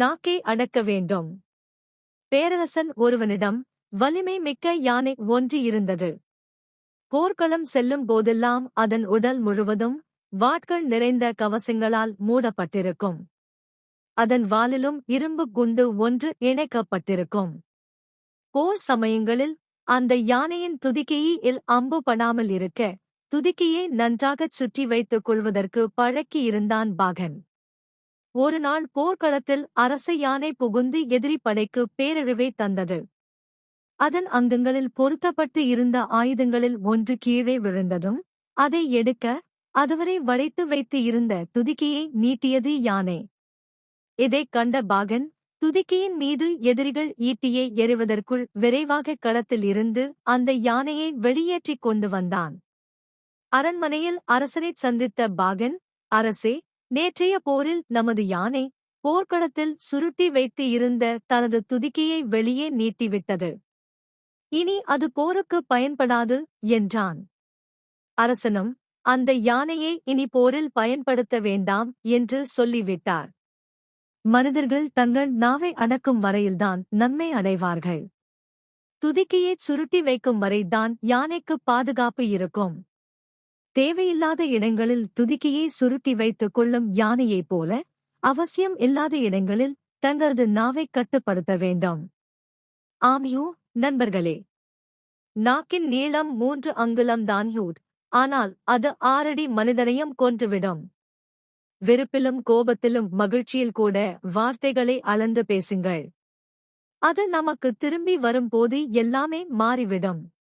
நாக்கை அடக்க வேண்டும். பேரரசன் ஒருவனிடம் வலிமை மிக்க யானை ஒன்று இருந்தது. போர்க்களம் செல்லும் போதெல்லாம் அதன் உடல் முழுவதும் வாட்கள் நிறைந்த கவசங்களால் மூடப்பட்டிருக்கும். அதன் வாலிலும் இரும்பு குண்டு ஒன்று இணைக்கப்பட்டிருக்கும். போர் சமயங்களில் அந்த யானையின் துதிக்கையில் அம்பு படாமல் இருக்க துதிக்கையை நன்றாகச் சுற்றி வைத்துக் கொள்வதற்கு பழக்கியிருந்தான் பாகன். ஒருநாள் போர்க்களத்தில் அரச யானை புகுந்து எதிரி படைக்கு பேரழிவை தந்தது. அதன் அங்கங்களில் பொருத்தப்பட்டு இருந்த ஆயுதங்களில் ஒன்று கீழே விழுந்ததும் அதை எடுக்க அதுவரை வளைத்து வைத்து இருந்த துதிக்கையை நீட்டியது யானை. இதைக் கண்ட பாகன் துதிக்கையின் மீது எதிரிகள் ஈட்டியை எறிவதற்குள் விரைவாக களத்தில் இருந்து அந்த யானையை வெளியேற்றிக் கொண்டு வந்தான். அரண்மனையில் அரசனைச் சந்தித்த பாகன் அரசே நேற்றைய போரில் நமது யானை போர்க்களத்தில் சுருட்டி வைத்து இருந்த தனது துதிக்கையை வெளியே நீட்டிவிட்டது. இனி அது போருக்கு பயன்படாது என்றான். அரசனும் அந்த யானையை இனி போரில் பயன்படுத்த வேண்டாம் என்று சொல்லிவிட்டார். மனிதர்கள் தங்கள் நாவை அடக்கும் வரையில்தான் நன்மை அடைவார்கள். துதிக்கையைச் சுருட்டி வைக்கும் வரைதான் யானைக்கு பாதுகாப்பு இருக்கும். தேவையில்லாத இடங்களில் துதிக்கையை சுருட்டி வைத்துக் கொள்ளும் யானையைப் போல அவசியம் இல்லாத இடங்களில் தங்களது நாவைக் கட்டுப்படுத்த வேண்டும். ஆமியோ நண்பர்களே நாக்கின் நீளம் மூன்று அங்குலம் தான் யூட் ஆனால் அது ஆறடி மனிதனையும் கொன்றுவிடும். வெறுப்பிலும் கோபத்திலும் மகிழ்ச்சியில் கூட வார்த்தைகளை அளந்து பேசுங்கள். அது நமக்கு திரும்பி வரும்போது எல்லாமே மாறிவிடும்.